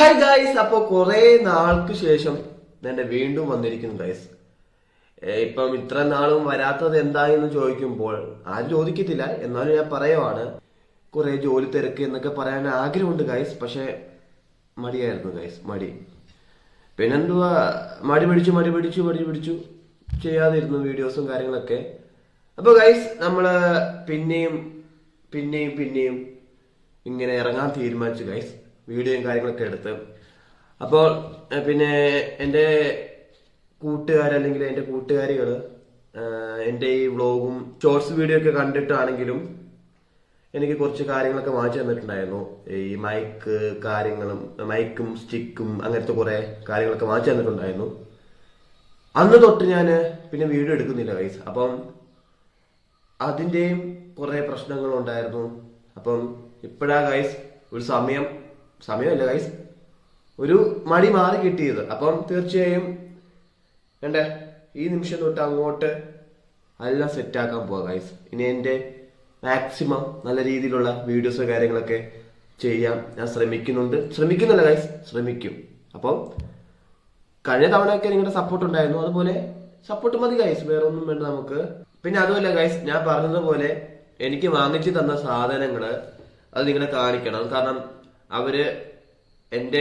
Hi guys അപ്പൊ കുറെ നാൾക്ക് ശേഷം എന്റെ വീണ്ടും വന്നിരിക്കുന്നു ഗൈസ് ഇപ്പം ഇത്ര നാളും വരാത്തത് എന്താ എന്ന് ചോദിക്കുമ്പോൾ ആരും ചോദിക്കത്തില്ല. എന്നാലും ഞാൻ പറയുവാണ് കുറെ ജോലി തിരക്ക് എന്നൊക്കെ പറയാൻ ആഗ്രഹമുണ്ട് ഗൈസ് പക്ഷെ മടിയായിരുന്നു ഗൈസ് മടി. പിന്നെന്തുവാ മടി പിടിച്ചു മടി പിടിച്ചു മടി പിടിച്ചു ചെയ്യാതിരുന്നു വീഡിയോസും കാര്യങ്ങളൊക്കെ. അപ്പൊ ഗൈസ് നമ്മൾ പിന്നെയും പിന്നെയും പിന്നെയും ഇങ്ങനെ ഇറങ്ങാൻ തീരുമാനിച്ചു ഗൈസ് വീഡിയോയും കാര്യങ്ങളൊക്കെ എടുത്ത്. അപ്പോൾ പിന്നെ എന്റെ കൂട്ടുകാർ അല്ലെങ്കിൽ എന്റെ കൂട്ടുകാരികൾ എന്റെ ഈ വ്ളോഗും ഷോർട്സ് വീഡിയോ ഒക്കെ കണ്ടിട്ടാണെങ്കിലും എനിക്ക് കുറച്ച് കാര്യങ്ങളൊക്കെ വാങ്ങിച്ചു തന്നിട്ടുണ്ടായിരുന്നു. ഈ മൈക്ക് കാര്യങ്ങളും മൈക്കും സ്റ്റിക്കും അങ്ങനത്തെ കുറെ കാര്യങ്ങളൊക്കെ വാങ്ങിച്ചു തന്നിട്ടുണ്ടായിരുന്നു. അന്ന് തൊട്ട് ഞാൻ പിന്നെ വീഡിയോ എടുക്കുന്നില്ല ഗൈസ് അപ്പം അതിന്റെയും കുറേ പ്രശ്നങ്ങളുണ്ടായിരുന്നു. അപ്പം ഇപ്പോഴാ ഗൈസ് ഒരു സമയം സമയമല്ല ഗൈസ് ഒരു മടി മാറി കിട്ടിയത്. അപ്പം തീർച്ചയായും വേണ്ടേ ഈ നിമിഷം തൊട്ട് അങ്ങോട്ട് എല്ലാം സെറ്റാക്കാൻ പോവാ ഗൈസ് ഇനി എന്റെ മാക്സിമം നല്ല രീതിയിലുള്ള വീഡിയോസ് കാര്യങ്ങളൊക്കെ ചെയ്യാം ഞാൻ ശ്രമിക്കുന്നുണ്ട്. ശ്രമിക്കുന്നില്ല ഗൈസ് ശ്രമിക്കും. അപ്പം കഴിഞ്ഞ തവണയൊക്കെ നിങ്ങളുടെ സപ്പോർട്ട് ഉണ്ടായിരുന്നു. അതുപോലെ സപ്പോർട്ട് മതി ഗൈസ് വേറെ ഒന്നും വേണ്ട നമുക്ക്. പിന്നെ അതുമല്ല ഗൈസ് ഞാൻ പറഞ്ഞതുപോലെ എനിക്ക് വാങ്ങിച്ചു തന്ന സാധനങ്ങൾ അത് നിങ്ങളെ കാണിക്കണം. കാരണം അവർ എന്റെ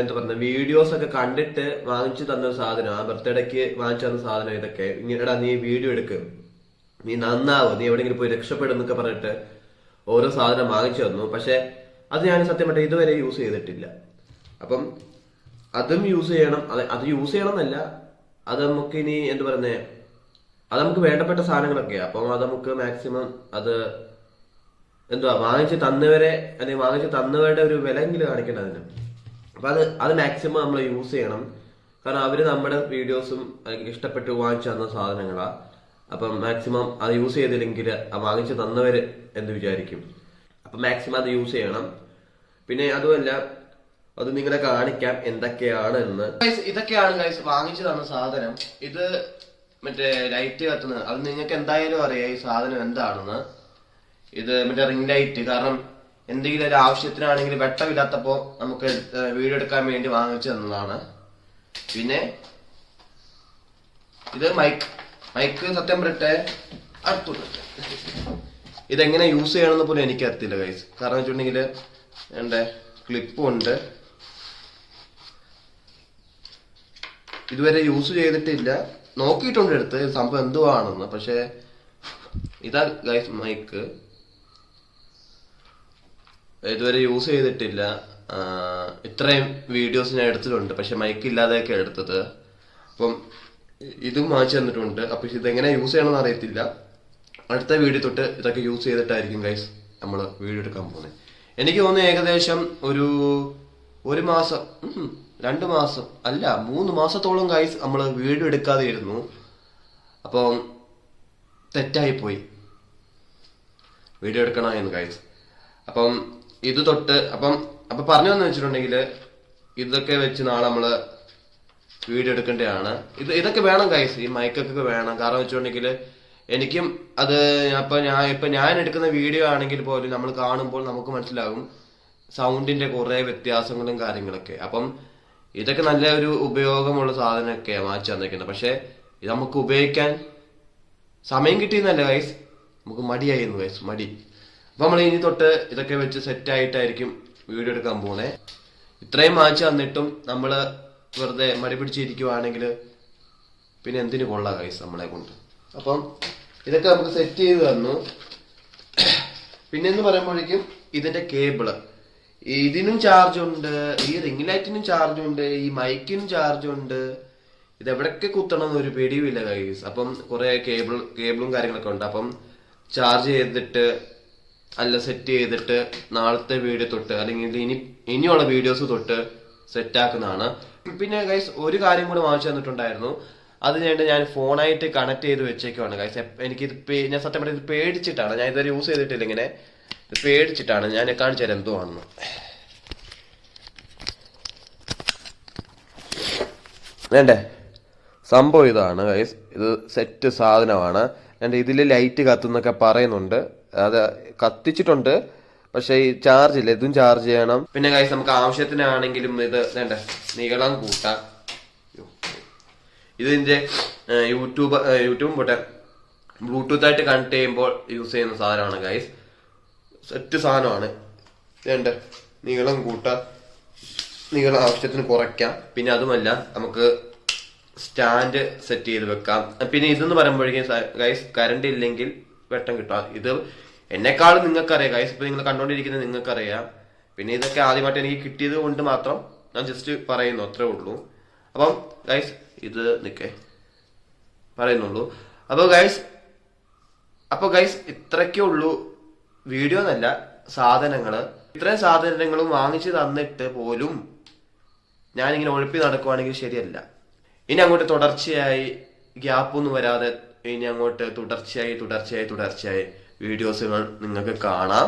എന്താ പറയുക വീഡിയോസ് ഒക്കെ കണ്ടിട്ട് വാങ്ങിച്ചു തന്ന സാധനം ആ ബർത്ത്ഡേക്ക് വാങ്ങിച്ചു തന്ന സാധനം ഇതൊക്കെ. ഇങ്ങനെടാ നീ വീഡിയോ എടുക്ക്. നീ നന്നാവും നീ എവിടെയെങ്കിലും പോയി രക്ഷപ്പെടും എന്നൊക്കെ പറഞ്ഞിട്ട് ഓരോ സാധനം വാങ്ങിച്ചു തന്നു. പക്ഷെ അത് ഞാൻ സത്യം പറഞ്ഞ ഇതുവരെ യൂസ് ചെയ്തിട്ടില്ല. അപ്പം അതും യൂസ് ചെയ്യണം. അത് അത് യൂസ് ചെയ്യണം എന്നല്ല അത് നമുക്ക് ഇനി എന്ത് പറയുന്നേ അത് നമുക്ക് വേണ്ടപ്പെട്ട സാധനങ്ങളൊക്കെയാ. അപ്പം അത് നമുക്ക് മാക്സിമം അത് എന്തുവാ വാങ്ങിച്ച് തന്നവരെ അല്ലെങ്കിൽ വാങ്ങിച്ച് തന്നവരുടെ ഒരു വിലയെങ്കിലും കാണിക്കണം അതിന്. അപ്പൊ അത് അത് മാക്സിമം നമ്മൾ യൂസ് ചെയ്യണം. കാരണം അവർ നമ്മുടെ വീഡിയോസും ഇഷ്ടപ്പെട്ട് വാങ്ങിച്ചു തന്ന സാധനങ്ങളാ. അപ്പം മാക്സിമം അത് യൂസ് ചെയ്തില്ലെങ്കിൽ വാങ്ങിച്ച് തന്നവര് എന്ത് വിചാരിക്കും? അപ്പൊ മാക്സിമം അത് യൂസ് ചെയ്യണം. പിന്നെ അതുമല്ല അത് നിങ്ങളെ കാണിക്കാം എന്തൊക്കെയാണ് എന്ന്. ഇതൊക്കെയാണ് ഗൈസ് വാങ്ങിച്ചു തന്ന സാധനം. ഇത് മറ്റേ ലൈറ്റ് കത്തുന്നത് അത് നിങ്ങൾക്ക് എന്തായാലും അറിയാം ഈ സാധനം എന്താണെന്ന്. ഇത് മറ്റേ റിംഗ് ലൈറ്റ് കാരണം എന്തെങ്കിലും ഒരു ആവശ്യത്തിനാണെങ്കിൽ വെട്ടമില്ലാത്തപ്പോ നമുക്ക് വീഡിയോ എടുക്കാൻ വേണ്ടി വാങ്ങിച്ചു തന്നതാണ്. പിന്നെ ഇത് മൈക്ക് മൈക്ക് സത്യം പറയട്ടെ അടുത്തുണ്ട് ഇതെങ്ങനെ യൂസ് ചെയ്യണമെന്ന് പോലും എനിക്ക് അറിയത്തില്ല ഗൈസ് കാരണം വെച്ചിട്ടുണ്ടെങ്കിൽ എന്റെ ക്ലിപ്പും ഉണ്ട്. ഇതുവരെ യൂസ് ചെയ്തിട്ടില്ല. നോക്കിയിട്ടുണ്ട് എടുത്ത് സംഭവം എന്തുവാണെന്ന്. പക്ഷേ ഇതാ ഗൈസ് മൈക്ക് ഇതുവരെ യൂസ് ചെയ്തിട്ടില്ല. ഇത്രയും വീഡിയോസ് ഞാൻ എടുത്തിട്ടുണ്ട്. പക്ഷെ മൈക്ക് ഇല്ലാതെയൊക്കെ എടുത്തത്. അപ്പം ഇതും വാങ്ങിച്ചു തന്നിട്ടുണ്ട്. അപ്പൊ ഇതെങ്ങനെ യൂസ് ചെയ്യണമെന്ന് അറിയത്തില്ല. അടുത്ത വീഡിയോ തൊട്ട് ഇതൊക്കെ യൂസ് ചെയ്തിട്ടായിരിക്കും ഗൈസ് നമ്മൾ വീഡിയോ എടുക്കാൻ പോകുന്നത്. എനിക്ക് തോന്നുന്നു ഏകദേശം ഒരു ഒരു മാസം രണ്ട് മാസം അല്ല മൂന്ന് മാസത്തോളം ഗൈസ് നമ്മൾ വീഡിയോ എടുക്കാതെ ഇരുന്നു അപ്പം തെറ്റായി പോയി. വീഡിയോ എടുക്കണമെന്ന് ഗൈസ് അപ്പം ഇത് തൊട്ട് അപ്പം അപ്പൊ പറഞ്ഞു വന്നു വെച്ചിട്ടുണ്ടെങ്കിൽ ഇതൊക്കെ വെച്ച് നാളെ നമ്മൾ വീഡിയോ എടുക്കേണ്ടതാണ്. ഇത് ഇതൊക്കെ വേണം കൈസ് ഈ മൈക്കൊക്കെ വേണം. കാരണം വെച്ചിട്ടുണ്ടെങ്കിൽ എനിക്കും അത് അപ്പൊ ഞാൻ ഇപ്പൊ ഞാൻ എടുക്കുന്ന വീഡിയോ ആണെങ്കിൽ പോലും നമ്മൾ കാണുമ്പോൾ നമുക്ക് മനസ്സിലാകും സൗണ്ടിന്റെ കുറെ വ്യത്യാസങ്ങളും കാര്യങ്ങളൊക്കെ. അപ്പം ഇതൊക്കെ നല്ല ഒരു ഉപയോഗമുള്ള സാധനമൊക്കെയാണ് മാറ്റി തന്നിരിക്കുന്നത്. പക്ഷേ ഇത് നമുക്ക് ഉപയോഗിക്കാൻ സമയം കിട്ടിയെന്നല്ല ഗൈസ് നമുക്ക് മടിയായിരുന്നു ഗൈസ് മടി. അപ്പൊ നമ്മൾ ഇനി തൊട്ട് ഇതൊക്കെ വെച്ച് സെറ്റ് ആയിട്ടായിരിക്കും വീഡിയോ എടുക്കാൻ പോണേ. ഇത്രയും മാച്ച് വന്നിട്ടും നമ്മൾ വെറുതെ മടി പിടിച്ചിരിക്കുവാണെങ്കിൽ പിന്നെ എന്തിനു കൊള്ളാം കൈസ് നമ്മളെ കൊണ്ട്? അപ്പം ഇതൊക്കെ നമുക്ക് സെറ്റ് ചെയ്ത് തന്നു. പിന്നെന്ന് പറയുമ്പോഴേക്കും ഇതിന്റെ കേബിൾ ഇതിനും ചാർജ് ഉണ്ട് ഈ റിംഗ് ലൈറ്റിനും ചാർജ് ഉണ്ട് ഈ മൈക്കിനും ചാർജ് ഉണ്ട്. ഇത് എവിടൊക്കെ കുത്തണം എന്ന് ഒരു പിടിയുമില്ല കൈസ് അപ്പം കുറെ കേബിൾ കേബിളും കാര്യങ്ങളൊക്കെ ഉണ്ട്. അപ്പം ചാർജ് ചെയ്തിട്ട് അല്ല സെറ്റ് ചെയ്തിട്ട് നാളത്തെ വീഡിയോ തൊട്ട് അല്ലെങ്കിൽ ഇനി ഇനിയുള്ള വീഡിയോസ് തൊട്ട് സെറ്റാക്കുന്നതാണ് പിന്നെ ഗൈസ് ഒരു കാര്യം കൂടി വാങ്ങിച്ചു തന്നിട്ടുണ്ടായിരുന്നു. അത് ഞാൻ ഫോണായിട്ട് കണക്ട് ചെയ്ത് വെച്ചേക്കുവാണ്. ഗൈസ് എനിക്ക് ഇത് ഞാൻ സത്യം പറഞ്ഞത് പേടിച്ചിട്ടാണ്. ഞാൻ ഇതുവരെ യൂസ് ചെയ്തിട്ടില്ല ഇങ്ങനെ. പേടിച്ചിട്ടാണ്. ഞാൻ കാണിച്ചു തരാം എന്തുവാണെന്ന്. വേണ്ടേ? സംഭവം ഇതാണ് ഗൈസ് ഇത് സെറ്റ് സാധനമാണ്. എന്റെ ഇതിൽ ലൈറ്റ് കത്തുന്നൊക്കെ പറയുന്നുണ്ട്. അത് കത്തിച്ചിട്ടുണ്ട്. പക്ഷെ ഈ ചാർജ് ഇല്ല. ഇതും ചാർജ് ചെയ്യണം. പിന്നെ ഗൈസ് നമുക്ക് ആവശ്യത്തിനാണെങ്കിലും ഇത് വേണ്ട. നീളം കൂട്ടാം. ഇതിന്റെ യൂട്യൂബ് യൂട്യൂബും പോട്ടെ. ബ്ലൂടൂത്ത് ആയിട്ട് കണക്ട് ചെയ്യുമ്പോൾ യൂസ് ചെയ്യുന്ന സാധനമാണ് ഗൈസ് സെറ്റ് സാധനമാണ്. വേണ്ട. നീളം കൂട്ടാം. നീളം ആവശ്യത്തിന് കുറയ്ക്കാം. പിന്നെ അതുമല്ല നമുക്ക് സ്റ്റാൻഡ് സെറ്റ് ചെയ്ത് വെക്കാം. പിന്നെ ഇതെന്ന് പറയുമ്പോഴേക്കും ഗൈസ് കറണ്ട് ഇല്ലെങ്കിൽ വെട്ടം കിട്ടും. ഇത് എന്നെക്കാളും നിങ്ങൾക്കറിയാം ഗൈസ് ഇപ്പൊ നിങ്ങൾ കണ്ടോണ്ടിരിക്കുന്നത് നിങ്ങൾക്കറിയാം. പിന്നെ ഇതൊക്കെ ആദ്യമായിട്ട് എനിക്ക് കിട്ടിയത് കൊണ്ട് മാത്രം ഞാൻ ജസ്റ്റ് പറയുന്നു അത്രേ ഉള്ളൂ. അപ്പം ഗൈസ് ഇത് നിൽക്കേ പറയുന്നുള്ളൂ. അപ്പോൾ ഗൈസ് അപ്പോൾ ഗൈസ് ഇത്രയ്ക്കേ ഉള്ളൂ വീഡിയോ എന്നല്ല സാധനങ്ങൾ ഇത്രയും സാധനങ്ങളും വാങ്ങിച്ചു തന്നിട്ട് പോലും ഞാനിങ്ങനെ ഒഴുപ്പി നടക്കുവാണെങ്കിൽ ശരിയല്ല. ഇനി അങ്ങോട്ട് തുടർച്ചയായി ഗ്യാപ്പൊന്നും വരാതെ ഇനി അങ്ങോട്ട് തുടർച്ചയായി തുടർച്ചയായി തുടർച്ചയായി വീഡിയോസുകൾ നിങ്ങൾക്ക് കാണാം.